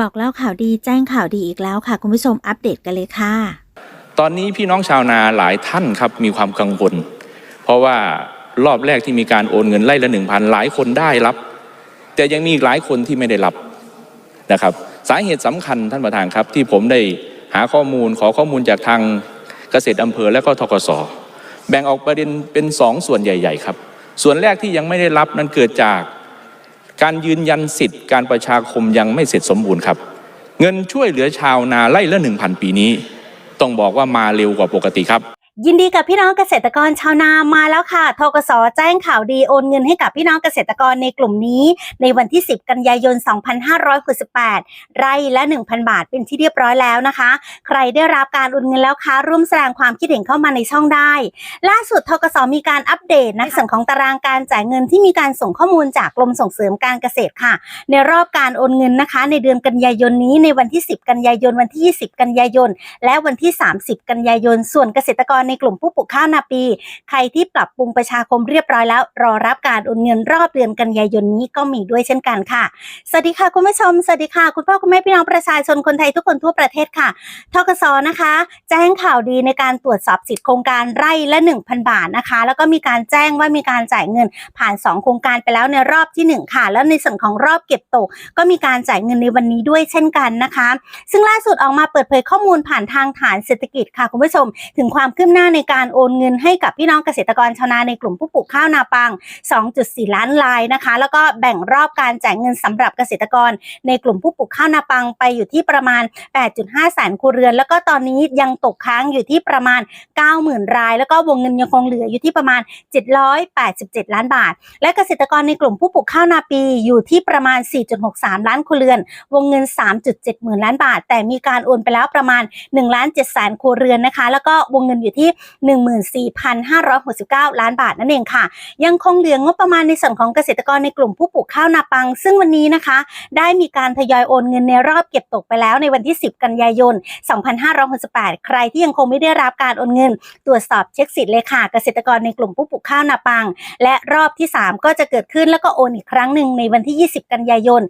บอกเล่าข่าวดีแจ้งข่าวดีอีกแล้วค่ะ คุณผู้ชมอัปเดตกันเลยค่ะ ตอนนี้พี่น้องชาวนาหลายท่านครับมีความกังวล เพราะว่ารอบแรกที่มีการโอนเงินไล่ละหนึ่งพันหลายคนได้รับ แต่ยังมีอีกหลายคนที่ไม่ได้รับนะครับ สาเหตุสำคัญท่านประธานครับ ที่ผมได้หาข้อมูลขอข้อมูลจากทางเกษตรอำเภอและก็ทกสแบ่งออกประเด็นเป็นสองส่วนใหญ่ ๆ ครับ ส่วนแรกที่ยังไม่ได้รับนั้นเกิดจาก การยืนยันสิทธิ์การประชาคมยังไม่เสร็จสมบูรณ์ครับ เงินช่วยเหลือชาวนาไล่ละหนึ่งพันปีนี้ ต้องบอกว่ามาเร็วกว่าปกติครับ ยินดีกับพี่น้องเกษตรกรชาวนามาแล้วค่ะ ทกสแจ้งข่าวดีโอนเงินให้กับพี่น้องเกษตรกรในกลุ่มนี้ ในวันที่ 10 กันยายน 2568 ไร่ละ 1,000 บาทเป็นที่เรียบร้อยแล้วนะคะ ใครได้รับการโอนเงินแล้วคะร่วมแสดงความคิดเห็นเข้ามาในช่องได้ ล่าสุดทกสมีการอัปเดตในส่วนของตารางการจ่ายเงินที่มีการส่งข้อมูลจากกรมส่งเสริมการเกษตรค่ะ ในรอบการโอนเงินนะคะ ในเดือนกันยายนนี้ในวันที่ 10 กันยายนวันที่ 20 กันยายน และวันที่ 30 กันยายน ส่วนเกษตรกรในกลุ่มผู้ปลูกข้าวนาปี ใครที่ปรับปรุงประชาคมเรียบร้อยแล้ว รอรับการโอนเงินรอบเดือนกันยายนนี้ก็มีด้วยเช่นกันค่ะ สวัสดีค่ะคุณผู้ชม สวัสดีค่ะ คุณพ่อคุณแม่พี่น้องประชาชนคนไทยทุกคนทั่วประเทศค่ะทกสนะคะ แจ้งข่าวดีในการตรวจสอบสิทธิโครงการไร่ละ 1,000 บาทนะคะ แล้วก็มีการแจ้งว่ามีการจ่ายเงินผ่าน 2 โครงการไปแล้วในรอบที่ 1 ค่ะ แล้วในส่วนของรอบเก็บตก ก็มีการจ่ายเงินในวันนี้ด้วยเช่นกันนะคะ ซึ่งล่าสุดออกมาเปิดเผยข้อมูลผ่านทางฐานเศรษฐกิจค่ะคุณผู้ชม ถึงความคืบหน้าในการโอนเงินให้กับพี่น้องเกษตรกรชาวนาในกลุ่มผู้ปลูกข้าวนาปัง 2.4 ล้านรายนะคะ แล้วก็แบ่งรอบการจ่ายเงินสำหรับเกษตรกร ในกลุ่มผู้ปลูกข้าวนาปังไปอยู่ที่ประมาณ 8.5แสนครัวเรือน แล้วก็ตอนนี้ยังตกค้างอยู่ที่ประมาณ 90,000 ราย แล้วก็วงเงินยังคงเหลืออยู่ที่ประมาณ 787 ล้านบาท และเกษตรกรในกลุ่มผู้ปลูกข้าวนาปีอยู่ที่ประมาณ 4.63 ล้านครัวเรือน วงเงิน 3.7 หมื่นล้านบาท แต่มีการโอนไปแล้วประมาณ1ล้าน7แสนครัวเรือนนะคะ แล้วก็วงเงินอยู่ที่ที่ 14,569 ล้านบาทนั่นเองค่ะ ยังคงเหลืองบประมาณในส่วนของเกษตรกรในกลุ่มผู้ปลูกข้าวนาปัง ซึ่งวันนี้นะคะ ได้มีการทยอยโอนเงินในรอบเก็บตกไปแล้วในวันที่ 10 กันยายน 2568 ใครที่ยังคงไม่ได้รับการโอนเงิน ตรวจสอบเช็คสิทธิ์เลยค่ะ เกษตรกรในกลุ่มผู้ปลูกข้าวนาปัง และรอบที่ 3 ก็จะเกิดขึ้นแล้วก็โอนอีกครั้งหนึ่งในวันที่ 20 กันยายน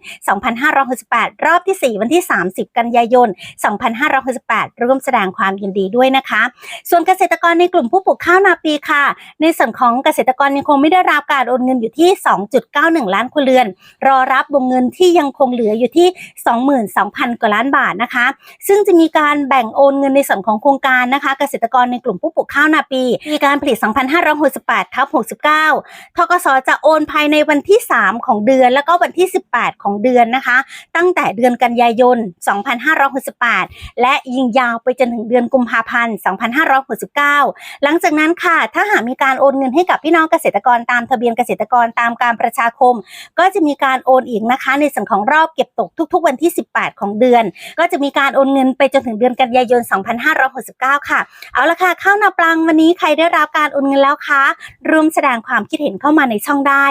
2568 รอบที่ 4 วันที่ 30 กันยายน 2568 ร่วมแสดงความยินดีด้วยนะคะ ส่วนเกษตรกรในกลุ่มผู้ปลูกข้าวนาปีค่ะ ในส่วนของเกษตรกรยังคงไม่ได้รับการโอนเงินอยู่ที่ 2.91 ล้านครัวเรือน รอรับวงเงินที่ยังคงเหลืออยู่ที่ 22,000 กว่าล้านบาทนะคะ ซึ่งจะมีการแบ่งโอนเงินในส่วนของโครงการนะคะ เกษตรกรในกลุ่มผู้ปลูกข้าวนาปีมีการผลิต 2,568ทับ69ทกสจะโอนภายในวันที่ 3 ของเดือน แล้วก็วันที่ 18 ของเดือนนะคะ ตั้งแต่เดือนกันยายน 2568 และยิงยาวไปจนถึงเดือนกุมภาพันธ์ 2569หลังจากนั้นค่ะ ถ้าหากมีการโอนเงินให้กับพี่น้องเกษตรกรตามทะเบียนเกษตรกรตามการประชาคม ก็จะมีการโอนอีกนะคะ ในส่วนของรอบเก็บตกทุก ๆ วันที่ 18 ของเดือน ก็จะมีการโอนเงินไปจนถึงเดือนกันยายน 2569 ค่ะ เอาละค่ะข้าวนาปลังวันนี้ใครได้รับการโอนเงินแล้วคะร่วมแสดงความคิดเห็นเข้ามาในช่องได้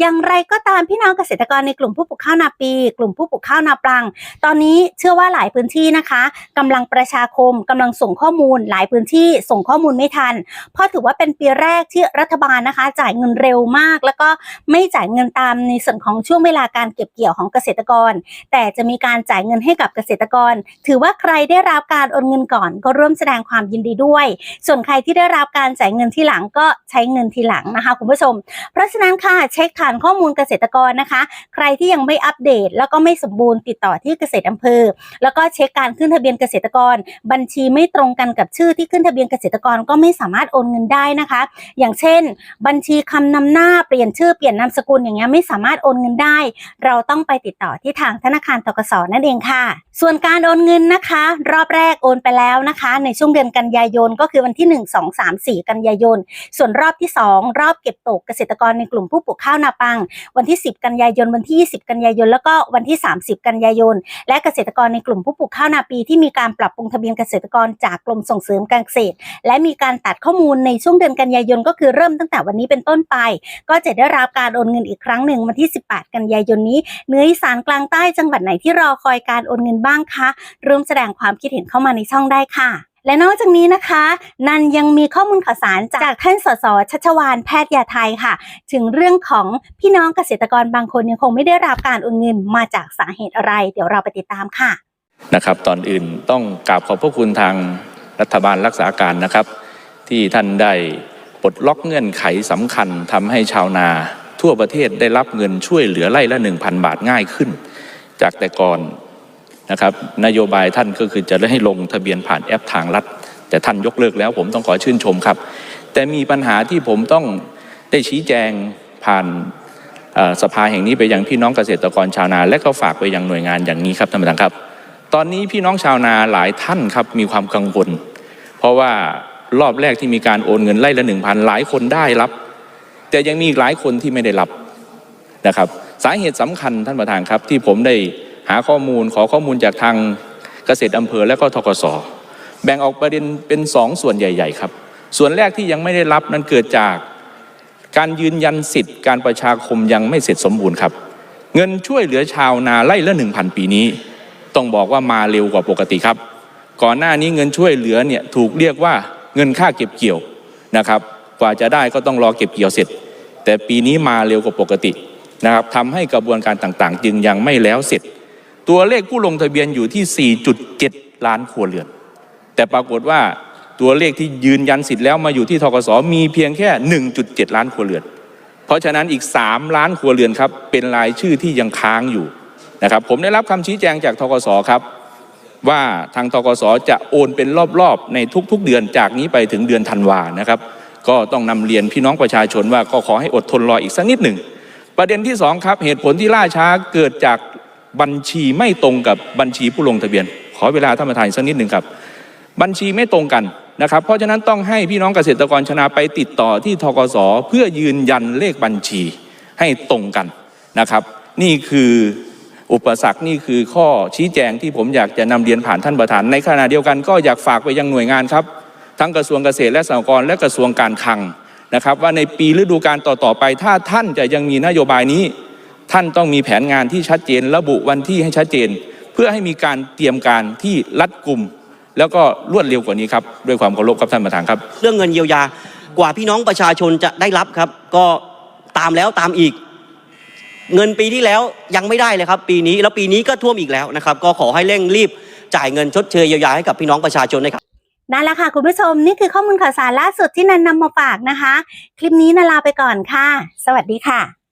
อย่างไรก็ตามพี่น้องเกษตรกรในกลุ่มผู้ปลูกข้าวนาปี กลุ่มผู้ปลูกข้าวนาปลัง ตอนนี้เชื่อว่าหลายพื้นที่นะคะกำลังประชาคมกำลังส่งข้อมูลหลายพื้นที่ส่งข้อมูลไม่ทัน เพราะถือว่าเป็นปีแรกที่รัฐบาลนะคะ จ่ายเงินเร็วมาก แล้วก็ไม่จ่ายเงินตามในส่วนของช่วงเวลาการเก็บเกี่ยวของเกษตรกร แต่จะมีการจ่ายเงินให้กับเกษตรกร ถือว่าใครได้รับการโอนเงินก่อน ก็ร่วมแสดงความยินดีด้วย ส่วนใครที่ได้รับการจ่ายเงินทีหลังก็ใช้เงินทีหลังนะคะคุณผู้ชม เพราะฉะนั้นค่ะเช็คฐานข้อมูลเกษตรกรนะคะ ใครที่ยังไม่อัปเดต แล้วก็ไม่สมบูรณ์ติดต่อที่เกษตรอำเภอ แล้วก็เช็คการขึ้นทะเบียนเกษตรกร บัญชีไม่ตรงกันกับชื่อที่ขึ้นทะเบียนเกษตรกรก็ไม่สามารถโอนเงินได้นะคะ อย่างเช่น บัญชีคำนำหน้าเปลี่ยนชื่อเปลี่ยนนามสกุลอย่างเงี้ยไม่สามารถโอนเงินได้ เราต้องไปติดต่อที่ทางธนาคารทกสนั่นเองค่ะ ส่วนการโอนเงินนะคะ รอบแรกโอนไปแล้วนะคะ ในช่วงเดือนกันยายนก็คือวันที่ 1 2 3 4 กันยายน ส่วนรอบที่ 2 รอบเก็บตกเกษตรกรในกลุ่มผู้ปลูกข้าวนาปัง วันที่ 10 กันยายน วันที่ 20 กันยายน แล้วก็วันที่ 30 กันยายน และเกษตรกรในกลุ่มผู้ปลูกข้าวนาปีที่มีการปรับปรุงทะเบียนเกษตรกรจากกรมส่งเสริมการเกษตรและมีการตัดข้อมูลในช่วงเดือนกันยายนก็คือเริ่มตั้งแต่วันนี้เป็นต้นไป ก็จะได้รับการโอนเงินอีกครั้งหนึ่งวันที่ 18 กันยายนนี้เนืออีสานกลางใต้จังหวัดไหนที่รอคอยการโอนเงินบ้างคะร่วมแสดงความคิดเห็นเข้ามาในช่องได้ค่ะและนอกจากนี้นะคะ นันยังมีข้อมูลข่าวสารจากท่านสสชัชวานแพทยาไทยค่ะ ถึงเรื่องของพี่น้องเกษตรกรบางคนยังคงไม่ได้รับการโอนเงินมาจากสาเหตุอะไร เดี๋ยวเราไปติดตามค่ะนะครับ ตอนอื่นต้องกราบขอบพระคุณทาง รัฐบาลรักษาการนะครับ ที่ท่านได้ปลดล็อกเงื่อนไขสำคัญทำให้ชาวนาทั่วประเทศได้รับเงินช่วยเหลือไร่ละ 1,000 บาทง่ายขึ้น จากแต่ก่อนนะครับนโยบายท่านก็คือจะได้ให้ลงทะเบียนผ่านแอปทางรัฐ แต่ท่านยกเลิกแล้วผมต้องขอชื่นชมครับ แต่มีปัญหาที่ผมต้องได้ชี้แจงผ่านสภาแห่งนี้ไปยังพี่น้องเกษตรกรชาวนา และก็ฝากไปยังหน่วยงานอย่างนี้ครับท่านประธานครับ ตอนนี้พี่น้องชาวนาหลายท่านครับมีความกังวล เพราะว่ารอบแรกที่มีการโอนเงินไล่ละหนึ่งพันหลายคนได้รับ แต่ยังมีอีกหลายคนที่ไม่ได้รับนะครับ สาเหตุสำคัญท่านประธานครับ ที่ผมได้หาข้อมูลขอข้อมูลจากทางเกษตรอำเภอและก็ทกสแบ่งออกประเด็นเป็นสองส่วนใหญ่ ๆ ครับ ส่วนแรกที่ยังไม่ได้รับนั้นเกิดจากการยืนยันสิทธิ์การประชาคมยังไม่เสร็จสมบูรณ์ครับ เงินช่วยเหลือชาวนาไล่ละหนึ่งพันปีนี้ ต้องบอกว่ามาเร็วกว่าปกติครับ ก่อนหน้านี้เงินช่วยเหลือเนี่ยถูกเรียกว่าเงินค่าเก็บเกี่ยวนะครับ กว่าจะได้ก็ต้องรอเก็บเกี่ยวเสร็จ แต่ปีนี้มาเร็วกว่าปกตินะครับทำให้กระบวนการต่างๆ จึงยังไม่แล้วเสร็จ ตัวเลขผู้ลงทะเบียนอยู่ที่ 4.7 ล้านครัวเรือน แต่ปรากฏว่าตัวเลขที่ยืนยันสิทธิ์แล้วมาอยู่ที่ทกสมีเพียงแค่ 1.7 ล้านครัวเรือน เพราะฉะนั้นอีก 3 ล้านครัวเรือนครับเป็นรายชื่อที่ยังค้างอยู่ นะครับผมได้รับคำชี้แจงจากทกสครับ ว่าทางทกสจะโอนเป็นรอบๆ ในทุกๆ เดือนจากนี้ไปถึงเดือนธันวานะครับ ก็ต้องนำเรียนพี่น้องประชาชนว่าก็ขอให้อดทนรออีกสักนิดหนึ่งประเด็นที่สองครับเหตุผลที่ล่าช้าเกิดจากบัญชีไม่ตรงกับบัญชีผู้ลงทะเบียน ขอเวลาท่านประธานสักนิดหนึ่งครับบัญชีไม่ตรงกันนะครับ เพราะฉะนั้นต้องให้พี่น้องเกษตรกรชนาไปติดต่อที่ทกสเพื่อยืนยันเลขบัญชีให้ตรงกันนะครับ นี่คือ อุปสรรคนี่คือข้อชี้แจงที่ผมอยากจะนำเรียนผ่านท่านประธาน ในขณะเดียวกันก็อยากฝากไปยังหน่วยงานครับ ทั้งกระทรวงเกษตรและสหกรณ์และกระทรวงการคลังนะครับว่าในปีฤดูกาลต่อๆไป ถ้าท่านจะยังมีนโยบายนี้ ท่านต้องมีแผนงานที่ชัดเจน ระบุวันที่ให้ชัดเจน เพื่อให้มีการเตรียมการที่รัดกุม แล้วก็รวดเร็วกว่านี้ครับด้วยความเคารพครับท่านประธานครับ เรื่องเงินเยียวยากว่าพี่น้องประชาชนจะได้รับครับ ก็ตามแล้วตามอีก เงินปีที่แล้วยังไม่ได้เลยครับ ปีนี้แล้วปีนี้ก็ท่วมอีกแล้วนะครับ ก็ขอให้เร่งรีบจ่ายเงินชดเชยเยียวยาให้กับพี่น้องประชาชนนะครับนั่นแหละค่ะ คุณผู้ชมนี่คือข้อมูลข่าวสารล่าสุดที่นันนำมาฝากนะคะ คลิปนี้นาลาไปก่อนค่ะ สวัสดีค่ะ